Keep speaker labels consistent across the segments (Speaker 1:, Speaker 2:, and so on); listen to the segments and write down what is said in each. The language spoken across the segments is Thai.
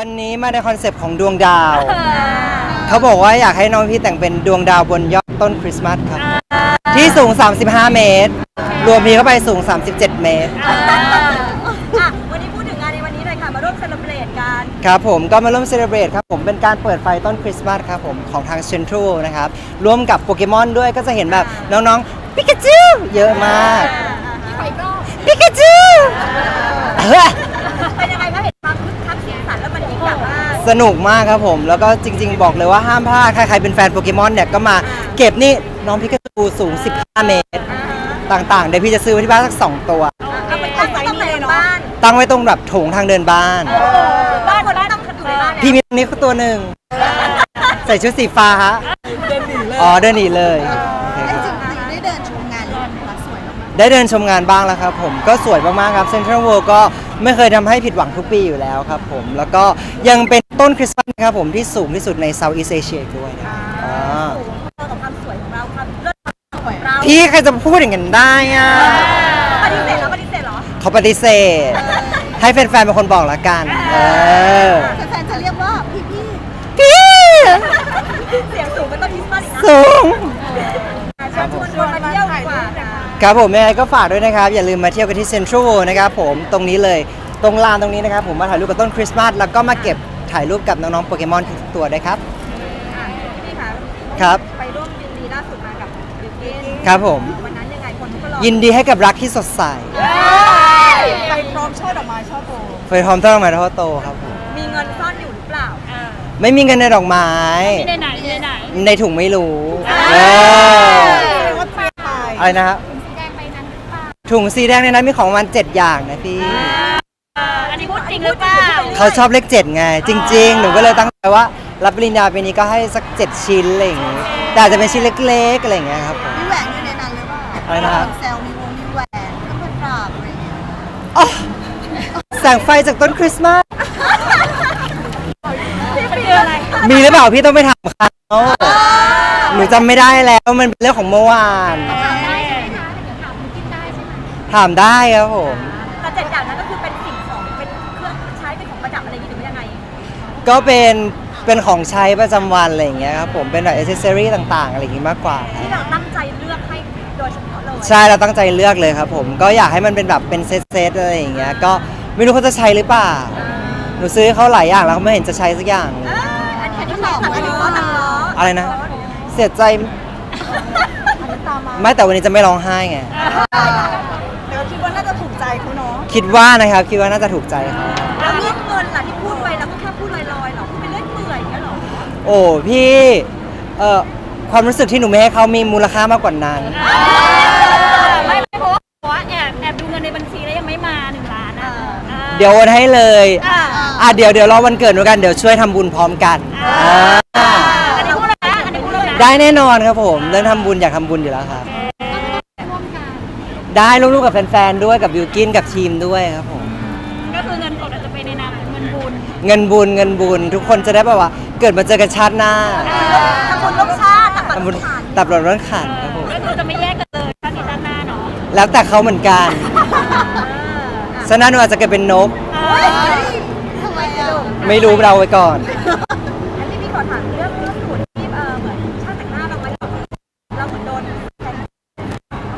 Speaker 1: วันนี้มาในคอนเซปต์ของดวงดาว เขาบอกว่าอยากให้น้องพี่แต่งเป็นดวงดาวบนยอดต้นคริสต์มาสครับ ที่สูง 35 เมตร รวมพีเข้าไปสูง 37 เมตร
Speaker 2: อะวันนี้พูดถึงงานในวันนี้หน่อยค่ะ มาร่วมเซเลบรตกัน
Speaker 1: ครับผมก็มาร่วมเซเลบรตครับผมเป็นการเปิดไฟต้นคริสต์มาสครับผมของทางเซ็นทรัลนะครับ ร่วมกับโปเกมอนด้วยก็จะเห็นแบบน้องๆ ปิกาจูเยอะมากปิกาจูเฮ้ย
Speaker 2: เป็ สนุ
Speaker 1: กมากครับผม แล้วก็จริง ๆ บอกเลยว่าห้ามพลาดใครๆเป็นแฟนโปเกมอนเนี่ยก็มาเก็บนี่น้องพิกาจูสูง 15 เมตร ต่างๆ เดี๋ยวพี่จะซื้อไว้ที่บ้านสัก 2 ตัว
Speaker 2: เอาไปตั้งไว้ในบ้าน
Speaker 1: ตั้งไว้ตรงแบบโถงทางเดินบ้าน
Speaker 2: บ้านคนที่ต้องอยู่ในบ้านเนี่ย
Speaker 1: พี่มีตัวนี้ก็ตัวหนึ่ง ใส่ชุดสีฟ้าฮะอ๋อเดินหนีเลยโอเคครับ
Speaker 3: ได้เดินชมงานเลยนะคะสวยมาก
Speaker 1: ได้เดินชมงานบ้างแล้วครับผมก็สวยมากๆครับเซ็นทรัลเวิลด์ก็ไม่เคยทำให้ผิดหวังทุกปีอยู่แล้วครับผม แล้วก็ยังเป็น ต้นคริสต์มาสครับผมที่สูงที่สุดในเซาท์อีสเอเชียด้วยนะครับอ่า
Speaker 2: เจอกับความสวยของเราความเลิศของเรา
Speaker 1: พี่ใครจะพูดอย่างนั้นได้อะ
Speaker 2: ปฏิเสธแล้วปฏิเสธเหรอ
Speaker 1: เขาปฏิเสธ ให้แฟนๆเป็นคนบอกละกัน เออ
Speaker 3: แฟนๆจะเรียกว่าพี่พี่
Speaker 1: พี่
Speaker 2: เสียงสูงเป็นต้นคริสต์มาสอีกนะ
Speaker 1: สูง
Speaker 2: เชิญชวนชวนมาเที่ยวดีกว่าค่ะ
Speaker 1: ครับผมยังไงก็ฝากด้วยนะครับ อย่าลืมมาเที่ยวกันที่เซ็นทรัลนะครับผมตรงนี้เลยตรงลานตรงนี้นะครับผมมาถ่ายรูปกับต้นคริสต์มาสแล้วก็มาเก็บ ถ่ายรูปกับน้องๆโปเกมอนทุกตัวด้วยครับ
Speaker 2: อะพี่คะ
Speaker 1: ครับ
Speaker 2: ไปร่วมยินดีล่าสุดมากับบิวกิ้น
Speaker 1: ครับผม
Speaker 2: วันนั้นยังไงคนทุกคนรอ
Speaker 1: ยินดีให้กับรักที่สดใส
Speaker 3: ไปพร้อมช่อดอกไม้ช่อโบ
Speaker 1: เฟยทอมต้องมาเท่าโตครับผม
Speaker 2: มีเงินซ่อนอยู่หรือเปล่า
Speaker 1: ไม่มีเงินในดอกไม้
Speaker 4: ในไหนในไหน
Speaker 1: ในถุงไม่รู้เออ
Speaker 3: ว่าเตรียมไป
Speaker 1: อะไรนะครับ
Speaker 4: แดงไปนั้นหรือเปล่า
Speaker 1: ถุงสีแดงในนั้นมีของประมันเจ็ดอย่างนะพี่
Speaker 4: อั นนี้พูดจริงหรือเปล่า
Speaker 1: เขาชอบเลขเจ็ดไง จริง ๆ หนูก็เลยตั้งใจว่า รับปริญญาปีนี้ก็ให้สักเจ็ดชิ้นอะไรอย่างงี้แต่อาจจะเป็นชิ้นเล็กๆอะไรอย่างเงี้ยครับผม
Speaker 3: มีแหวนอยู่ในนั้นหรือเปล่า
Speaker 1: อะไรนะครับ
Speaker 3: แซวมีวงมีแหวนก็เป็นปราบอะไรอย่างเงี้ย
Speaker 1: อ๋อแสงไฟจากต้นคริสต์มาส
Speaker 4: คืออะไร
Speaker 1: มีหรือเปล่าพี่ต้องไปถามเขาหนูจำไม่ได้แล้วมันเป็นเรื่องของเมื่อวาน
Speaker 4: ได้ใช่ไหมคะเดี๋ยวถามคุณกินได้ใช่ไหม
Speaker 1: ถามได้ครับผม
Speaker 2: แต่เจ็ดอย่างนั้นก็คือเป็นสิ่ง
Speaker 1: ก็เป็นเป็นของใช้ประจำวันอะไรอย่างเงี้ยครับผมเป็นแบบอ c เซอรี่ต่าง ๆ อะไรอย่างงี้มากกว่าครับ
Speaker 2: ที่เราตั้งใจเลือกให้โดยเฉพาะเลย
Speaker 1: ใช่เราตั้งใจเลือกเลยครับผมก็อยากให้มันเป็นแบบเป็นเซตๆอะไรอย่างเงี้ยก็ไม่รู้เขาจะใช้หรือเปล่าหนูซื้อให้เขาหลายอย่างแล้วเขาไม่เห็นจะใช้สักอย่างเลย
Speaker 2: เอ้ยอันนี้อันนี้ตัดอันนี้ล้อตัดล้อ
Speaker 1: อะไรนะ เสียใจ
Speaker 3: อันนี้ตามมา
Speaker 1: ไม่แต่วันนี้จะไม่ร้องไห้ไง
Speaker 3: เดี๋ยวคิดว่าน่าจะถูกใจเขาเนาะ
Speaker 1: คิดว่านะครับคิดว่าน่าจะถูกใจเขา
Speaker 2: แล้วเรื่อ
Speaker 1: โอ้พี่เอ่อความรู้สึกที่หนูไม่ให้เขามีมูลค่ามากกว่านั้น
Speaker 4: ไม่เพราะว่าเพราะว่าแอบแอบดูเงินในบัญชีแล้วยังไม่มาหนึ่งล้านอะอ่า
Speaker 1: เดี๋ยวโอนให้เลย
Speaker 4: อ่า
Speaker 1: อะเดี๋ยวเดี๋ยวรอวันเกิดหนูกันเดี๋ยวช่วยทำบุญพร้อมกันอ่า
Speaker 4: อันนี้พูดแล้วนะอันนี้พูดแล้วนะ
Speaker 1: ได้แน่นอนครับผมเรื่องทำบุญอยากทำบุญอยู่แล้วครับ
Speaker 4: ร่วมกัน
Speaker 1: ได้ร่วมๆกับแฟนๆด้วยกับบิวกินกับทีมด้วยครับผม เงินบุญเงินบุญ ทุกคนจะได้แบบว่า เกิดมาเจอกันชาติหน้า
Speaker 2: ทำบุญร่วมชาติตักบาตร
Speaker 1: ทำบุญ
Speaker 2: ทาน
Speaker 1: ตับรอนร้อนขันครับผม
Speaker 4: ก็คือจะไม่แยกกันเลยชาตินี้ชาติหน้าเนาะ
Speaker 1: แล้วแต่เขาเหมือนกันฉะนั้นหนูอาจจะเกิดเป็นนก
Speaker 3: ทำไมอะ
Speaker 1: ไม่รู้เราไว้ก่อน
Speaker 2: อันนี้พี่ขอถามเรื่องเรื่องสูตรที่เออเหมือนช่างแต่งหน้าบางวันเราเหมือนโดนแทง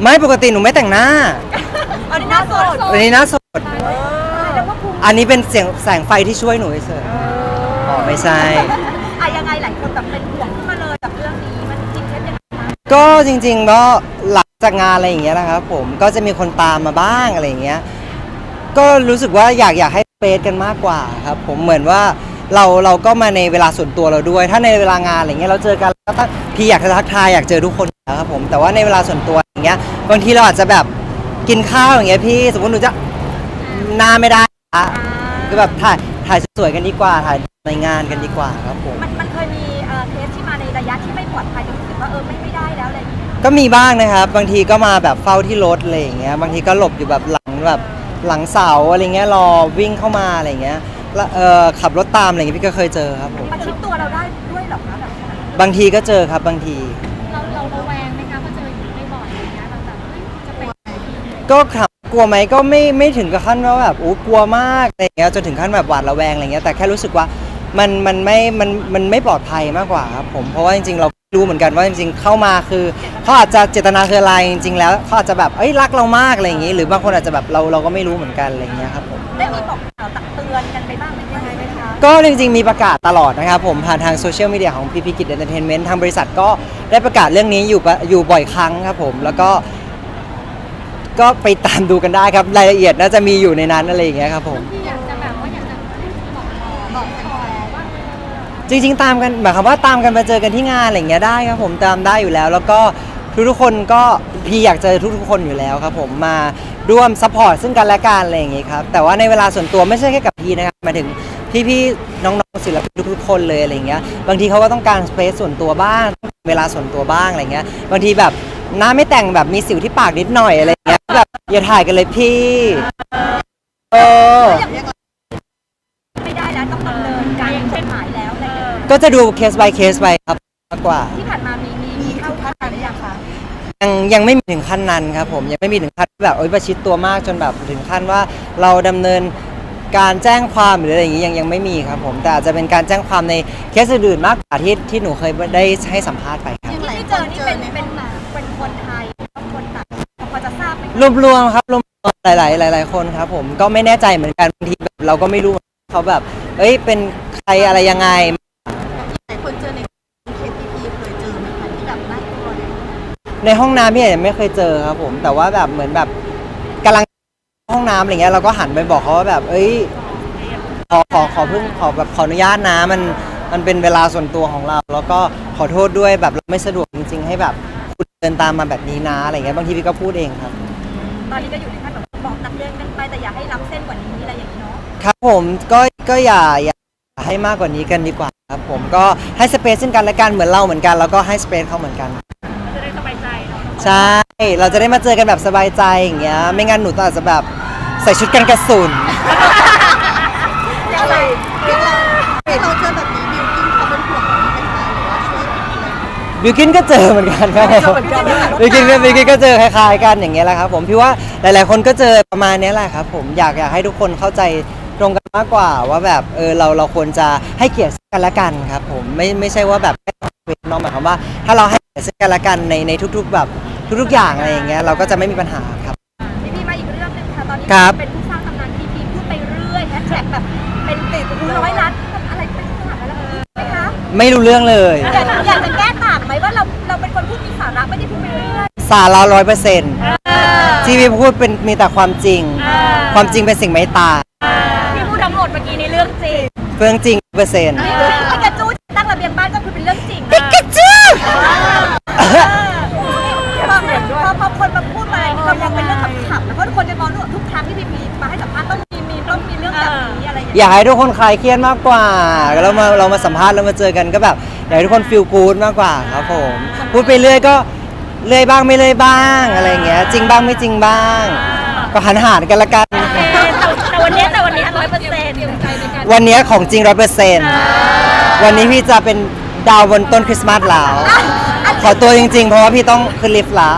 Speaker 1: ไม่ปกติหนูไม่แต่งหน้า
Speaker 2: อันนี้หน้าสด
Speaker 1: วันนี้หน้าสด
Speaker 2: เรียกว่าภูมิ
Speaker 1: อันนี้เป็นเสียงแสงไฟที่ช่วยหนูเฉยๆอ๋อไม่ใช่
Speaker 2: อะยังไงหลายคนแบบเป็นห่วงขึ้นมาเลยกับเรื่องนี้มันจริงเท็จยังไงคะ
Speaker 1: ก็จริงๆก็หลังจากงานอะไรอย่างเงี้ยนะครับผมก็จะมีคนตามมาบ้างอะไรอย่างเงี้ยก็รู้สึกว่าอยากอยากให้เฟซกันมากกว่าครับผมเหมือนว่าเราเราก็มาในเวลาส่วนตัวเราด้วย ถ้าในเวลางานอะไรเงี้ยเราเจอกันแล้วก็พี่อยากจะทักทายอยากเจอทุกคนอยู่แล้วครับผมแต่ว่าในเวลาส่วนตัวอย่างเงี้ยบางทีเราอาจจะแบบกินข้าวอย่างเงี้ยพี่สมมติหนูจะหน้าไม่ได้ อะก็แบบถ่ายถ่ายสวยๆกันดีกว่าถ่ายในงานกันดีกว่าครับผม
Speaker 2: มันมันเคยมีเอ่อเคสที่มาในระยะที่ไม่ปลอดภัยจนรู้สึกว่าเออไม่ไม่ได้แล้วอะไรอย่างเงี้ย
Speaker 1: ก็มีบ้างนะครับ บางทีก็มาแบบเฝ้าที่รถอะไรอย่างเงี้ยบางทีก็หลบอยู่แบบหลังแบบหลังเสาอะไรเงี้ยรอวิ่งเข้ามาอะไรเงี้ยแล้วเออขับรถตามอะไรเงี้ยพี่ก็เคยเจอครับผม
Speaker 2: มันชิดตัวเราได้ด้วยเหรอคะแบบนั้น
Speaker 1: บางทีก็เจอครับบางที
Speaker 4: เราเราระแวงไหมคะว่าเจออย่างนี้บ่อยๆอย่างเงี้ยเราแบบเฮ้ยจะเป็น
Speaker 1: ก็ถาม กลัวไหมก็ไม่ไม่ถึงกับขั้นว่าแบบโอ้กลัวมากอะไรอย่างเงี้ยจนถึงขั้นแบบหวาดระแวงอะไรเงี้ยแต่แค่รู้สึกว่ามันมันไม่มันมันไม่ปลอดภัยมากกว่าครับผมเพราะว่าจริงๆเรารู้เหมือนกันว่าจริงๆเข้ามาคือเขาอาจจะเจตนาคืออะไรจริงๆแล้วเขาอาจจะแบบเอ้ยรักเรามากอะไรอย่างงี้ หรือบางคนอาจจะแบบเราเราก็ไม่รู้เหมือนกันอะไรเงี้ยครับผม
Speaker 2: ได้มีบอกกล่าวตักเตือนกันไปบ้างไหมยังไงไหมคะ
Speaker 1: ก็จริงๆมีประกาศตลอดนะครับผมผ่านทางโซเชียลมีเดียของพีพีกิจเอนเตอร์เทนเมนต์ทางบริษัทก็ได้ประกาศเรื่องนี้อยู่ปะอยู่บ่อยครั้งครับผมแล้วก็ ก็ไปตามดูกันได้ครับ รายละเอียดน่าจะมีอยู่ในนั้นอะไรอย่างเงี้ยครับผม
Speaker 4: ที่อยากจะแบบว่าอยากจะบอกต่อบอกต่อว่า
Speaker 1: จริงๆตามกันหมายความว่าตามกันมาเจอกันที่งานอะไรอย่างเงี้ยได้ครับผมตามได้อยู่แล้ว แล้วก็ทุกๆคนก็พี่อยากเจอทุกๆคนอยู่แล้วครับผมมาร่วมซัพพอร์ตซึ่งกันและกันอะไรอย่างเงี้ยครับแต่ว่าในเวลาส่วนตัวไม่ใช่แค่กับพี่นะครับหมายถึงพี่ๆน้องๆศิลปินทุกๆคนเลยอะไรอย่างเงี้ยบางทีเขาก็ต้องการสเปซส่วนตัวบ้างเวลาส่วนตัวบ้างอะไรเงี้ยบางทีแบบ หน้าไม่แต่งแบบมีสิวที่ปากนิดหน่อยอะไรอย่างเงี้ยแบบอย่าถ่ายกันเลยพี่ เออ
Speaker 2: ไม่ได้แล้วต้องดำเนินการกฎหมายแล้วอะไรอย่างเงี้ย
Speaker 1: ก็จะดูเคส by เคสไปครับมากกว่า
Speaker 2: ที่ผ่านมามีมีมีเข้าขั้นไหนหรือยังคะ
Speaker 1: ยังยังไม่มีถึงขั้นนั้นครับผมยังไม่มีถึงขั้นแบบโอ๊ยประชิดตัวมากจนแบบถึงขั้นว่าเราดำเนินการแจ้งความหรืออะไรอย่างนี้ยังยังไม่มีครับผมแต่อาจจะเป็นการแจ้งความในเคสอื่นๆมากกว่าที่ที่หนูเคยได้ให้สัมภาษณ์ไปครับ
Speaker 2: ที่ที่เจอนี่เป็นเป็นเป็น คนต่างพอจะทราบไหมคะ
Speaker 1: รวมๆครับรวมๆหลาย ๆ หลาย ๆ คนครับผมก็ไม่แน่ใจเหมือนกันบางทีแบบเราก็ไม่รู้เขาแบบ เอ้ยเป็นใครอะไรยังไง
Speaker 3: หลายคนเจอในเคสพีพีเคยเจอไหมคะที่แบบน่ากลัวเนี่ย
Speaker 1: ในห้องน้ำพี่อาจจะไม่เคยเจอครับผมแต่ว่าแบบเหมือนแบบกำลังห้องน้ำอะไรเงี้ยเราก็หันไปบอกเขาว่าแบบ เอ้ยขอขอขอเพิ่งขอแบบขออนุญาตนะมันมันเป็นเวลาส่วนตัวของเรา แล้วก็ขอโทษด้วยแบบเราไม่สะดวกจริง ๆ ให้แบบคุณ เดินตามมาแบบนี้นะอะไรเงี้ยบางทีพี่ก็พูดเองครับ
Speaker 2: ตอนนี้ก็อยู่ในขั้นแบบบอกตักเตือนกันไปแต่อย่าให้ล้ำเส้นกว่านี้อะไรอย่างนี้เนาะ
Speaker 1: ครับผมก็ก็อย่าอย่าให้มากกว่านี้กันดีกว่าครับผมก็ให้สเปซซึ่งกันและกันเหมือนเราเหมือนกัน แล้วก็ให้สเปซเขาเหมือนกัน
Speaker 4: จะได้สบายใจเนาะ
Speaker 1: ใช่ เราจะได้มาเจอกันแบบสบายใจอย่างเงี้ยไม่งั้นหนูต้องอาจจะแบบใส่ชุดกันกระสุน
Speaker 3: บิวกิน
Speaker 1: ก็เจอเหมือนกันครับ
Speaker 3: เหมือนกันเหรอ
Speaker 1: บิวกินก็บิวกินก็เจอคล้ายๆกันอย่างเงี้ยแหละครับ ผมพี่ว่าหลายๆ คนก็เจอประมาณเนี้ยแหละครับผมอยากอยากให้ทุกคนเข้าใจตรงกันมากกว่าว่าแบบเออเราเราควรจะให้เกียรติซึ่งกันและกันครับ ผมไม่ไม่ใช่ว่าแบบแค่เว้นน้องหมายความว่า ถ้าเราให้เกียรติซึ่งกันและกันในในทุก ๆ แบบทุกๆอย่างอะไรอย่างเงี้ยเราก็จะไม่มีปัญหาครับ
Speaker 2: พี่พีมาอีกเรื่องหนึงค่ะ ตอนนี้
Speaker 1: ครับ
Speaker 2: เป็นผู้สร้างตำนานพีพีพูดไปเรื่อยแฮชแท็กแบบเป็นติดร้อยล้านอะไรเป็นขนาดนั้นแล้วไหมคะ
Speaker 1: ไม่รู้เรื่องเลย
Speaker 2: อยากอยากจะแก้ต่างไหม ว่าเราเราเป็นคนพูดมีสาระไม่ได้พูดไปเรื่อย
Speaker 1: สาระร้อยเปอร์เซ็นต์ที่พี่พูดเป็นมีแต่ความจริง ความจริงเป็นสิ่งไม่ตาย
Speaker 4: ที่พูดทั้งหมดเมื่อกี้นี้เรื่องจริง
Speaker 1: เรื่องจริงเปอร์เซ็นต์
Speaker 2: อะไรอย่าง
Speaker 1: อ
Speaker 2: เงี้ย
Speaker 1: ยากให้ทุกคนคลายเครียดมากกว่าแล้วมาเรามาสัมภาษณ์แล้วมาเจอกันก็แบบอยากให้ทุกคนฟีลกู๊ดมากกว่าครับผมพูดไปเรื่อยก็เรื่อยบ้างไม่เรื่อยบ้างอะไรอย่างเงี้ยจริงบ้างไม่จริงบ้าง ก็หันหารกันละกัน
Speaker 4: แต่วันเนี้ยแต่วันเนี้ร้อยเปอร์เซ็นต์
Speaker 1: วันเนี้ยของจริงร้อยเปอร์เซ็นต์วันนี้พี่จะเป็นดาวบนต้นคริสต์มาสแล้วขอตัวจริงๆ เพราะว่าพี่ต้องขึ้นลิฟต์แล้ว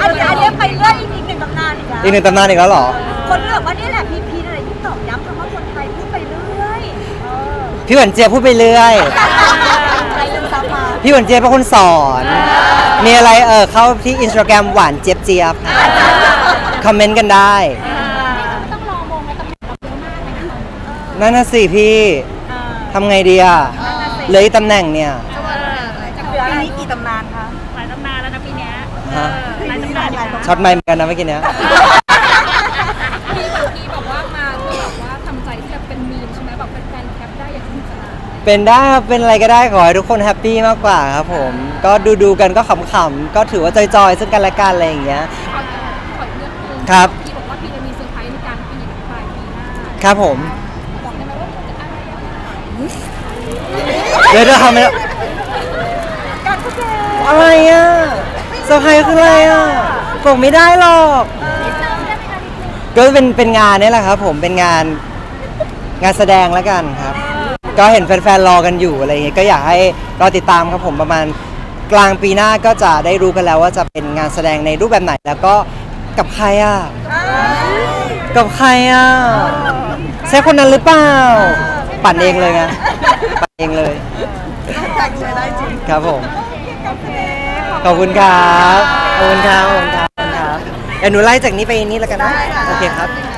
Speaker 2: อันนี้อันนี้ไปเรื่อยอีกหนึ่งตำนานอีกแล้ว
Speaker 1: อีกหนึ่งตำนานอีกแล้วเหรอ
Speaker 2: พี่
Speaker 1: หวันเจี๊ยบพูดไปเรื่อย
Speaker 2: อะไรลืมซ้ำมา
Speaker 1: พี่หวันเจี๊ยบเป็นคนสอน มีอะไรเออเข้าที่อินสตาแกรมหวานเจี๊ยบเจี๊ยบค่ะคอมเมนต์กันได้
Speaker 4: ต้องรอมงในตำแหน่งเราเยอะมากเลยนะคะ
Speaker 1: นั่นน่ะสิพี่ทำไงดีอะเหลืออีกตำแหน่งเนี่ย
Speaker 3: ปีนี้กี่ตำนานคะ
Speaker 4: หลายตำนานแล้วนะปีเนี้ย
Speaker 1: ฮะ
Speaker 4: หลายตำนานอยู่นะ
Speaker 1: ช็อตไมค์เหมือนกันนะเมื่อกี้เนี้ย
Speaker 5: เป็นได้
Speaker 1: ครับเป็นอะไรก็ได้ขอให้ทุกคนแฮปปี้มากกว่าครับผม ก็ดูดูๆกันก็ขำๆก็ถือว่าจอยๆ ซึ่งกันและกันอะไรอย่างเงี้ย
Speaker 5: ขอขอเรื่องหนึง
Speaker 1: ครับ
Speaker 5: ที่บอกว่าพี่จะมีเซอร์ไพรส์ในกลารปีปลายปีหน้า
Speaker 1: ครับผม
Speaker 5: บอกได้ไหมว่าจะอะไรยังไง
Speaker 1: เดี๋ยวจะทำอะไรอะไรอะเซอร์ไพรส์คืออะไรอะบอกไม่ได้หรอกก็เป็นเป็นงานนี่แหละครับผมเป็นงานงานแสดงแล้วกันครับ ก็เห็นแฟนๆรอกันอยู่อะไรอย่างเงี้ยก็อยากให้รอติดตามครับผมประมาณกลางปีหน้าก็จะได้รู้กันแล้วว่าจะเป็นงานแสดงในรูปแบบไหน แล้วก็กับใครอะกับใครอะใช่คนนั้นหรือเปล่า ปั่นเองเลยไงปั่นเองเลย
Speaker 3: แต่งใช้ได้จริง
Speaker 1: ครับผมขอบคุณครับขอบคุณครับขอบคุณครับขอบคุณครับเดี๋ยวหนูไล่จากนี้ไปนี้แล้วกันนะ
Speaker 3: ได้ค่ะ
Speaker 1: โอเคครับ
Speaker 3: ไ